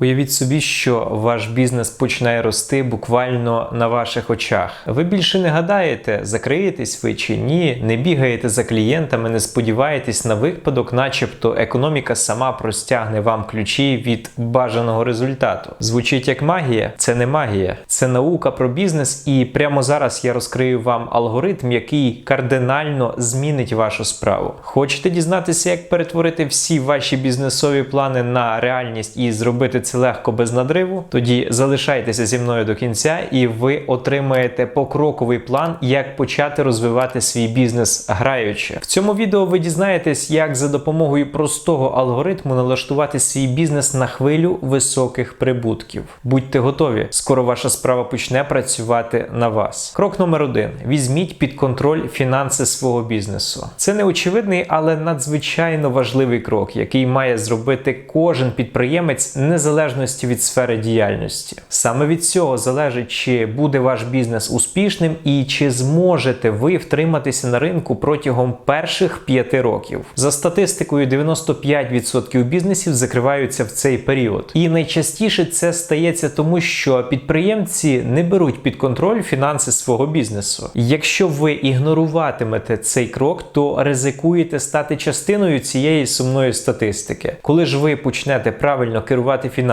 Уявіть собі, що ваш бізнес починає рости буквально на ваших очах. Ви більше не гадаєте, закриєтесь ви чи ні, не бігаєте за клієнтами, не сподіваєтесь на випадок, начебто економіка сама простягне вам ключі від бажаного результату. Звучить як магія, це не магія, це наука про бізнес, і прямо зараз я розкрию вам алгоритм, який кардинально змінить вашу справу. Хочете дізнатися, як перетворити всі ваші бізнесові плани на реальність і зробити це легко без надриву, тоді залишайтеся зі мною до кінця, і ви отримаєте покроковий план, як почати розвивати свій бізнес граючи. В цьому відео ви дізнаєтесь, як за допомогою простого алгоритму налаштувати свій бізнес на хвилю високих прибутків. Будьте готові, скоро ваша справа почне працювати на вас. Крок номер один: візьміть під контроль фінанси свого бізнесу. Це не очевидний, але надзвичайно важливий крок, який має зробити кожен підприємець незалежно залежності від сфери діяльності. Саме від цього залежить, чи буде ваш бізнес успішним і чи зможете ви втриматися на ринку протягом перших п'яти років. За статистикою, 95% бізнесів закриваються в цей період. І найчастіше це стається тому, що підприємці не беруть під контроль фінанси свого бізнесу. Якщо ви ігноруватимете цей крок, то ризикуєте стати частиною цієї сумної статистики. Коли ж ви почнете правильно керувати фінансами,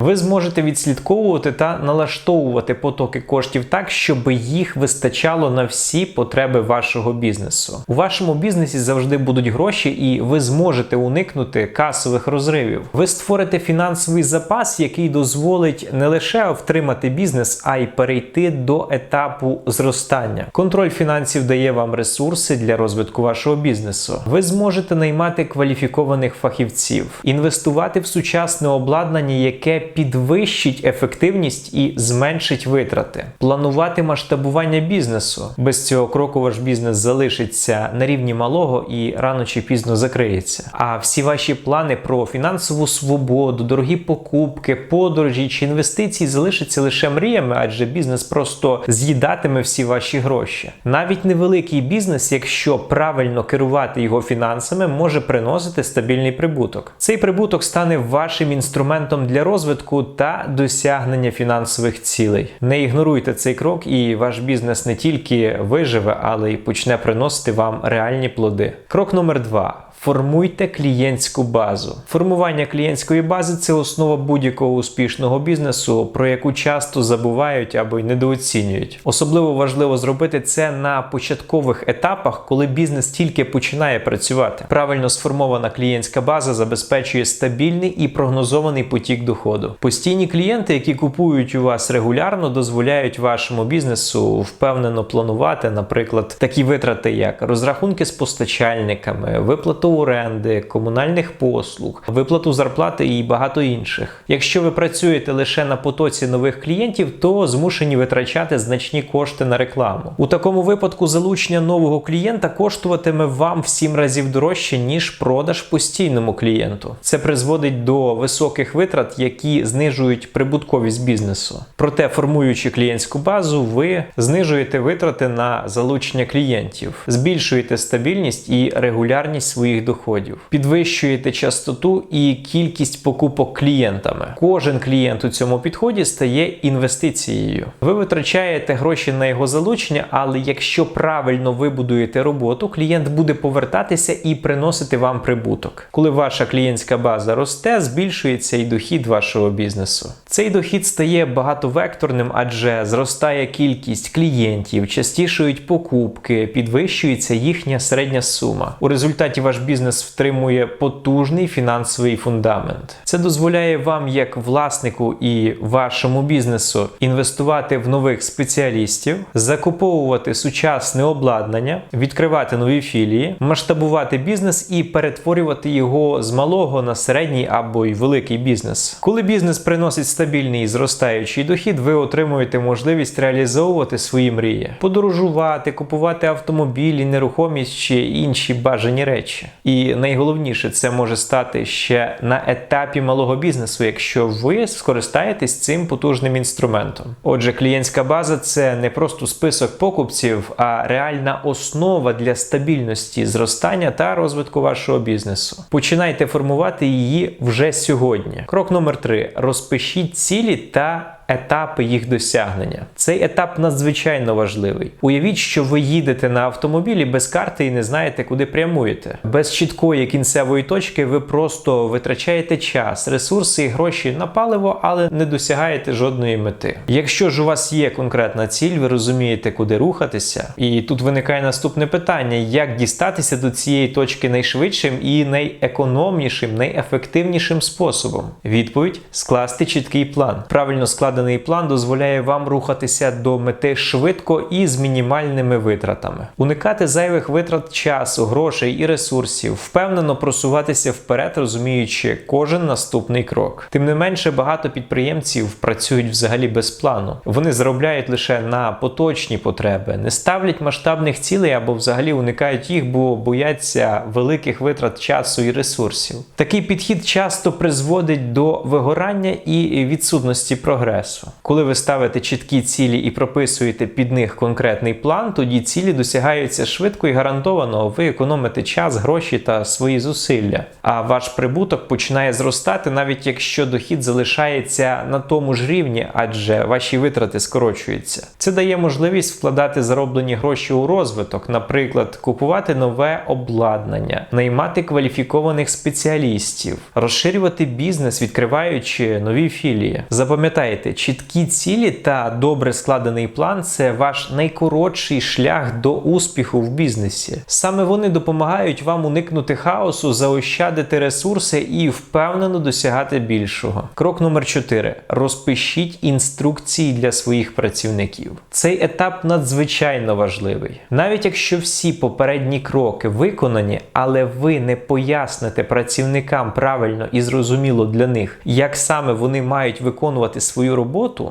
ви зможете відслідковувати та налаштовувати потоки коштів так, щоб їх вистачало на всі потреби вашого бізнесу. У вашому бізнесі завжди будуть гроші, і ви зможете уникнути касових розривів. Ви створите фінансовий запас, який дозволить не лише втримати бізнес, а й перейти до етапу зростання. Контроль фінансів дає вам ресурси для розвитку вашого бізнесу. Ви зможете наймати кваліфікованих фахівців, інвестувати в сучасне обладнання, яке підвищить ефективність і зменшить витрати, планувати масштабування бізнесу. Без цього кроку ваш бізнес залишиться на рівні малого і рано чи пізно закриється. А всі ваші плани про фінансову свободу, дорогі покупки, подорожі чи інвестиції залишаться лише мріями, адже бізнес просто з'їдатиме всі ваші гроші. Навіть невеликий бізнес, якщо правильно керувати його фінансами, може приносити стабільний прибуток. Цей прибуток стане вашим інструментом для розвитку та досягнення фінансових цілей. Не ігноруйте цей крок, і ваш бізнес не тільки виживе, але й почне приносити вам реальні плоди. Крок номер два. Формуйте клієнтську базу. Формування клієнтської бази це основа будь-якого успішного бізнесу, про яку часто забувають або й недооцінюють. Особливо важливо зробити це на початкових етапах, коли бізнес тільки починає працювати. Правильно сформована клієнтська база забезпечує стабільний і прогнозований потік доходу. Постійні клієнти, які купують у вас регулярно, дозволяють вашому бізнесу впевнено планувати, наприклад, такі витрати, як розрахунки з постачальниками, виплату оренди, комунальних послуг, виплату зарплати і багато інших. Якщо ви працюєте лише на потоці нових клієнтів, то змушені витрачати значні кошти на рекламу. У такому випадку залучення нового клієнта коштуватиме вам в 7 разів дорожче, ніж продаж постійному клієнту. Це призводить до високих витрат, які знижують прибутковість бізнесу. Проте, формуючи клієнтську базу, ви знижуєте витрати на залучення клієнтів, збільшуєте стабільність і регулярність своїх доходів, підвищуєте частоту і кількість покупок клієнтами. Кожен клієнт у цьому підході стає інвестицією. Ви витрачаєте гроші на його залучення, але якщо правильно вибудуєте роботу, клієнт буде повертатися і приносити вам прибуток. Коли ваша клієнтська база росте, збільшується і дохід вашого бізнесу. Цей дохід стає багатовекторним, адже зростає кількість клієнтів, частішують покупки, підвищується їхня середня сума. У результаті ваш бізнес втримує потужний фінансовий фундамент. Це дозволяє вам, як власнику і вашому бізнесу, інвестувати в нових спеціалістів, закуповувати сучасне обладнання, відкривати нові філії, масштабувати бізнес і перетворювати його з малого на середній або й великий бізнес. Коли бізнес приносить стабільний і зростаючий дохід, ви отримуєте можливість реалізовувати свої мрії, подорожувати, купувати автомобілі, нерухомість чи інші бажані речі. І найголовніше, це може стати ще на етапі малого бізнесу, якщо ви скористаєтесь цим потужним інструментом. Отже, клієнтська база це не просто список покупців, а реальна основа для стабільності, зростання та розвитку вашого бізнесу. Починайте формувати її вже сьогодні. Крок номер три: розпишіть цілі та етапи їх досягнення. Цей етап надзвичайно важливий. Уявіть, що ви їдете на автомобілі без карти і не знаєте, куди прямуєте. Без чіткої кінцевої точки ви просто витрачаєте час, ресурси і гроші на паливо, але не досягаєте жодної мети. Якщо ж у вас є конкретна ціль, ви розумієте, куди рухатися, і тут виникає наступне питання: як дістатися до цієї точки найшвидшим і найекономнішим, найефективнішим способом? Відповідь скласти чіткий план. Правильно складений план дозволяє вам рухатися до мети швидко і з мінімальними витратами, уникати зайвих витрат часу, грошей і ресурсів, впевнено просуватися вперед, розуміючи кожен наступний крок. Тим не менше, багато підприємців працюють взагалі без плану. Вони заробляють лише на поточні потреби, не ставлять масштабних цілей або взагалі уникають їх, бо бояться великих витрат часу і ресурсів. Такий підхід часто призводить до вигорання і відсутності прогресу. Коли ви ставите чіткі цілі і прописуєте під них конкретний план, тоді цілі досягаються швидко і гарантовано. Ви економите час, гроші та свої зусилля. А ваш прибуток починає зростати, навіть якщо дохід залишається на тому ж рівні, адже ваші витрати скорочуються. Це дає можливість вкладати зароблені гроші у розвиток, наприклад, купувати нове обладнання, наймати кваліфікованих спеціалістів, розширювати бізнес, відкриваючи нові філії. Запам'ятайте, чіткі цілі та добре складений план це ваш найкоротший шлях до успіху в бізнесі. Саме вони допомагають вам уникнути хаосу, заощадити ресурси і впевнено досягати більшого. Крок номер 4. Розпишіть інструкції для своїх працівників. Цей етап надзвичайно важливий. Навіть якщо всі попередні кроки виконані, але ви не поясните працівникам правильно і зрозуміло для них, як саме вони мають виконувати свою роботу,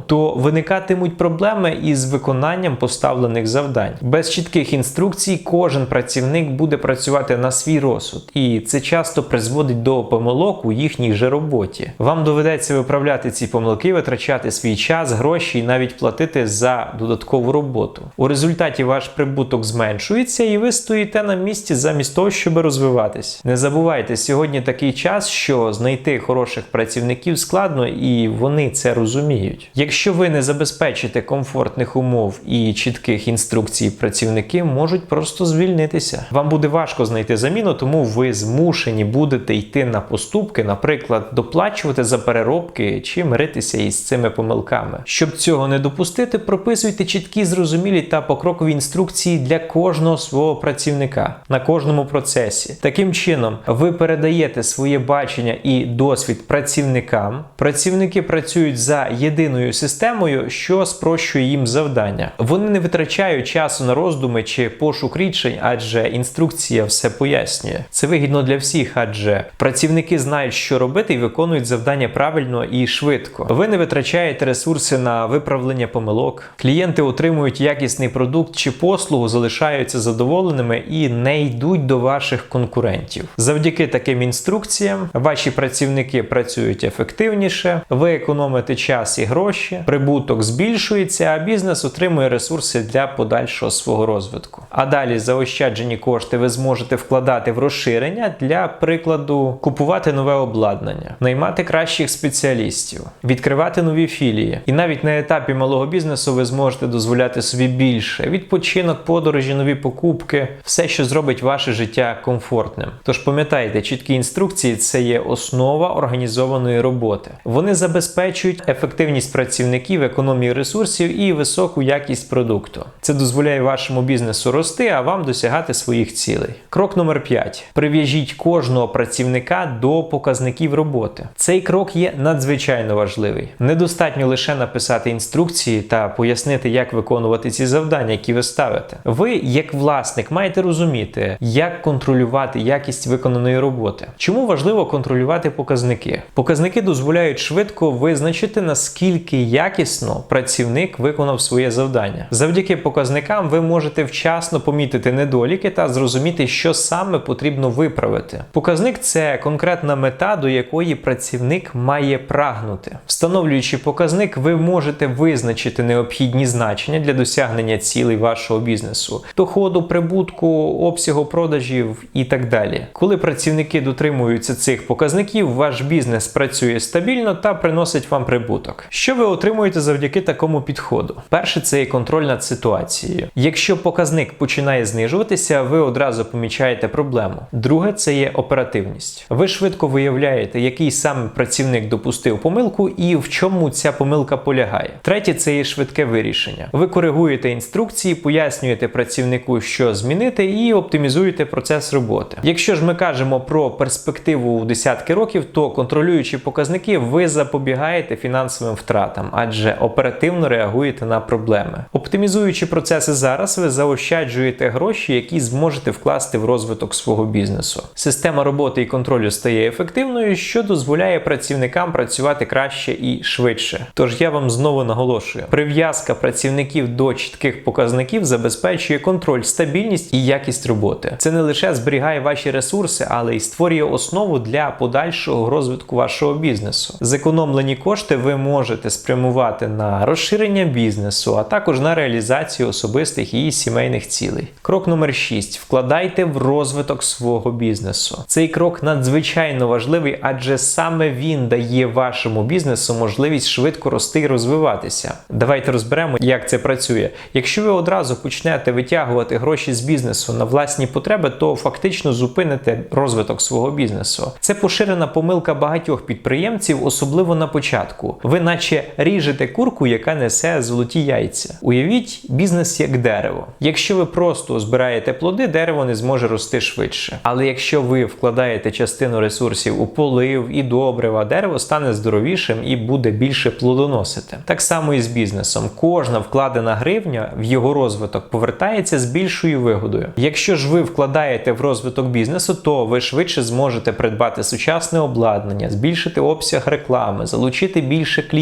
то виникатимуть проблеми із виконанням поставлених завдань. Без чітких інструкцій кожен працівник буде працювати на свій розсуд, і це часто призводить до помилок у їхній же роботі. Вам доведеться виправляти ці помилки, витрачати свій час, гроші і навіть платити за додаткову роботу. У результаті ваш прибуток зменшується, і ви стоїте на місці замість того, щоб розвиватись. Не забувайте, сьогодні такий час, що знайти хороших працівників складно, і вони це розуміють. Якщо ви не забезпечите комфортних умов і чітких інструкцій, працівники можуть просто звільнитися. Вам буде важко знайти заміну, тому ви змушені будете йти на поступки, наприклад, доплачувати за переробки чи миритися із цими помилками. Щоб цього не допустити, прописуйте чіткі, зрозумілі та покрокові інструкції для кожного свого працівника на кожному процесі. Таким чином, ви передаєте своє бачення і досвід працівникам. Працівники працюють за єдиною системою, що спрощує їм завдання. Вони не витрачають часу на роздуми чи пошук рішень, адже інструкція все пояснює. Це вигідно для всіх, адже працівники знають, що робити, і виконують завдання правильно і швидко. Ви не витрачаєте ресурси на виправлення помилок. Клієнти отримують якісний продукт чи послугу, залишаються задоволеними і не йдуть до ваших конкурентів. Завдяки таким інструкціям ваші працівники працюють ефективніше, ви економите час і гроші, прибуток збільшується, а бізнес отримує ресурси для подальшого свого розвитку. А далі заощаджені кошти ви зможете вкладати в розширення для прикладу, купувати нове обладнання, наймати кращих спеціалістів, відкривати нові філії. І навіть на етапі малого бізнесу ви зможете дозволяти собі більше: відпочинок, подорожі, нові покупки, все, що зробить ваше життя комфортним. Тож пам'ятайте, чіткі інструкції це є основа організованої роботи. Вони забезпечують ефективність працівників, економію ресурсів і високу якість продукту. Це дозволяє вашому бізнесу рости, а вам досягати своїх цілей. Крок номер 5. Прив'яжіть кожного працівника до показників роботи. Цей крок є надзвичайно важливий. Недостатньо лише написати інструкції та пояснити, як виконувати ці завдання, які ви ставите. Ви, як власник, маєте розуміти, як контролювати якість виконаної роботи. Чому важливо контролювати показники? Показники дозволяють швидко визначити наскільки наскільки якісно працівник виконав своє завдання. Завдяки показникам ви можете вчасно помітити недоліки та зрозуміти, що саме потрібно виправити. Показник це конкретна мета, до якої працівник має прагнути. Встановлюючи показник, ви можете визначити необхідні значення для досягнення цілей вашого бізнесу, доходу, прибутку, обсягу продажів і так далі. Коли працівники дотримуються цих показників, ваш бізнес працює стабільно та приносить вам прибуток. Що ви отримуєте завдяки такому підходу? Перше, це є контроль над ситуацією. Якщо показник починає знижуватися, ви одразу помічаєте проблему. Друге, це є оперативність. Ви швидко виявляєте, який саме працівник допустив помилку і в чому ця помилка полягає. Третє, це є швидке вирішення. Ви коригуєте інструкції, пояснюєте працівнику, що змінити, і оптимізуєте процес роботи. Якщо ж ми кажемо про перспективу у десятки років, то контролюючи показники, ви запобігаєте фінансовим втратам, адже оперативно реагуєте на проблеми. Оптимізуючи процеси зараз, ви заощаджуєте гроші, які зможете вкласти в розвиток свого бізнесу. Система роботи і контролю стає ефективною, що дозволяє працівникам працювати краще і швидше. Тож я вам знову наголошую: прив'язка працівників до чітких показників забезпечує контроль, стабільність і якість роботи. Це не лише зберігає ваші ресурси, але й створює основу для подальшого розвитку вашого бізнесу. Зекономлені кошти ви можете спрямувати на розширення бізнесу, а також на реалізацію особистих і сімейних цілей. Крок номер 6. Вкладайте в розвиток свого бізнесу. Цей крок надзвичайно важливий, адже саме він дає вашому бізнесу можливість швидко рости і розвиватися. Давайте розберемо, як це працює. Якщо ви одразу почнете витягувати гроші з бізнесу на власні потреби, то фактично зупините розвиток свого бізнесу. Це поширена помилка багатьох підприємців, особливо на початку. Ви наче ріжете курку, яка несе золоті яйця. Уявіть бізнес як дерево. Якщо ви просто збираєте плоди, дерево не зможе рости швидше. Але якщо ви вкладаєте частину ресурсів у полив і добрива, дерево стане здоровішим і буде більше плодоносити. Так само і з бізнесом. Кожна вкладена гривня в його розвиток повертається з більшою вигодою. Якщо ж ви вкладаєте в розвиток бізнесу, то ви швидше зможете придбати сучасне обладнання, збільшити обсяг реклами, залучити більше клієнтів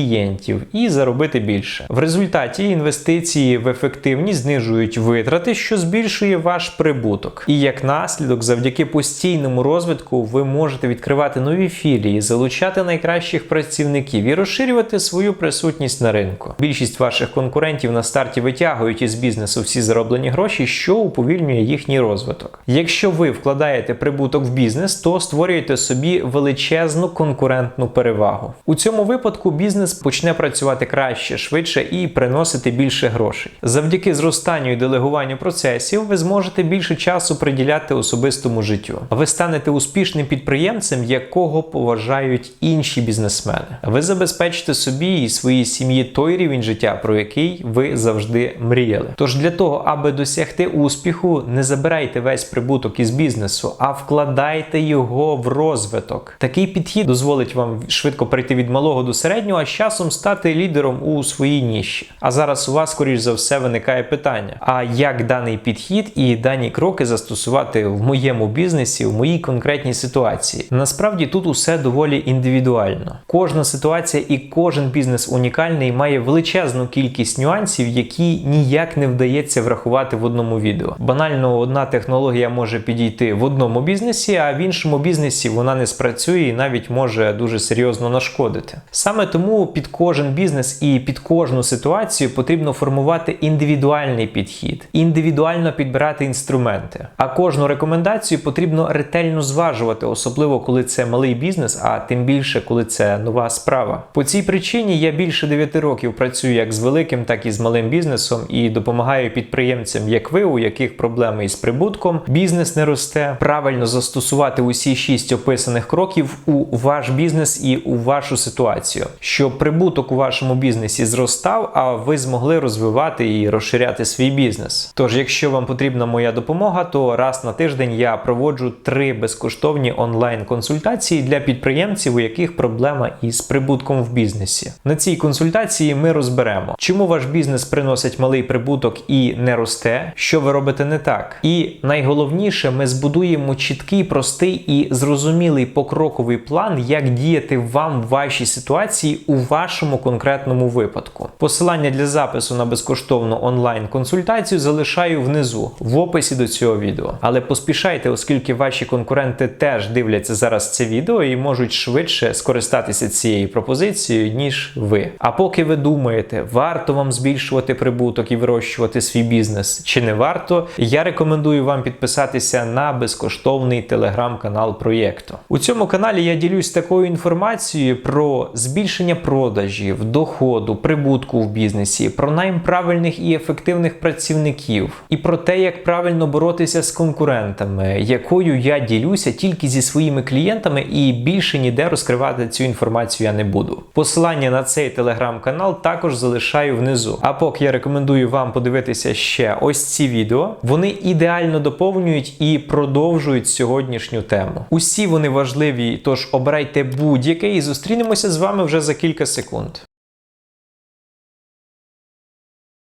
і заробити більше. В результаті інвестиції в ефективність знижують витрати, що збільшує ваш прибуток. І як наслідок, завдяки постійному розвитку, ви можете відкривати нові філії, залучати найкращих працівників і розширювати свою присутність на ринку. Більшість ваших конкурентів на старті витягують із бізнесу всі зароблені гроші, що уповільнює їхній розвиток. Якщо ви вкладаєте прибуток в бізнес, то створюєте собі величезну конкурентну перевагу. У цьому випадку бізнес почне працювати краще, швидше і приносити більше грошей. Завдяки зростанню і делегуванню процесів ви зможете більше часу приділяти особистому життю. Ви станете успішним підприємцем, якого поважають інші бізнесмени. Ви забезпечите собі і своїй сім'ї той рівень життя, про який ви завжди мріяли. Тож для того, аби досягти успіху, не забирайте весь прибуток із бізнесу, а вкладайте його в розвиток. Такий підхід дозволить вам швидко прийти від малого до середнього, часом стати лідером у своїй ніші. А зараз у вас, скоріш за все, виникає питання: а як даний підхід і дані кроки застосувати в моєму бізнесі, в моїй конкретній ситуації? Насправді тут усе доволі індивідуально. Кожна ситуація і кожен бізнес унікальний має величезну кількість нюансів, які ніяк не вдається врахувати в одному відео. Банально одна технологія може підійти в одному бізнесі, а в іншому бізнесі вона не спрацює і навіть може дуже серйозно нашкодити. Саме тому під кожен бізнес і під кожну ситуацію потрібно формувати індивідуальний підхід, індивідуально підбирати інструменти. А кожну рекомендацію потрібно ретельно зважувати, особливо коли це малий бізнес, а тим більше коли це нова справа. По цій причині я більше 9 років працюю як з великим, так і з малим бізнесом і допомагаю підприємцям, як ви, у яких проблеми із прибутком, бізнес не росте, правильно застосувати усі шість описаних кроків у ваш бізнес і у вашу ситуацію, щоб прибуток у вашому бізнесі зростав, а ви змогли розвивати і розширяти свій бізнес. Тож, якщо вам потрібна моя допомога, то раз на тиждень я проводжу три безкоштовні онлайн-консультації для підприємців, у яких проблема із прибутком в бізнесі. На цій консультації ми розберемо, чому ваш бізнес приносить малий прибуток і не росте, що ви робите не так. І найголовніше, ми збудуємо чіткий, простий і зрозумілий покроковий план, як діяти вам в вашій ситуації у вашому конкретному випадку. Посилання для запису на безкоштовну онлайн-консультацію залишаю внизу в описі до цього відео. Але поспішайте, оскільки ваші конкуренти теж дивляться зараз це відео і можуть швидше скористатися цією пропозицією, ніж ви. А поки ви думаєте, варто вам збільшувати прибуток і вирощувати свій бізнес чи не варто, я рекомендую вам підписатися на безкоштовний телеграм-канал проєкту. У цьому каналі я ділюсь такою інформацією про збільшення продажів, доходу, прибутку в бізнесі, про найм правильних і ефективних працівників, і про те, як правильно боротися з конкурентами, якою я ділюся тільки зі своїми клієнтами, і більше ніде розкривати цю інформацію я не буду. Посилання на цей телеграм-канал також залишаю внизу. А поки я рекомендую вам подивитися ще ось ці відео, вони ідеально доповнюють і продовжують сьогоднішню тему. Усі вони важливі, тож обирайте будь-яке і зустрінемося з вами вже за кілька секунд.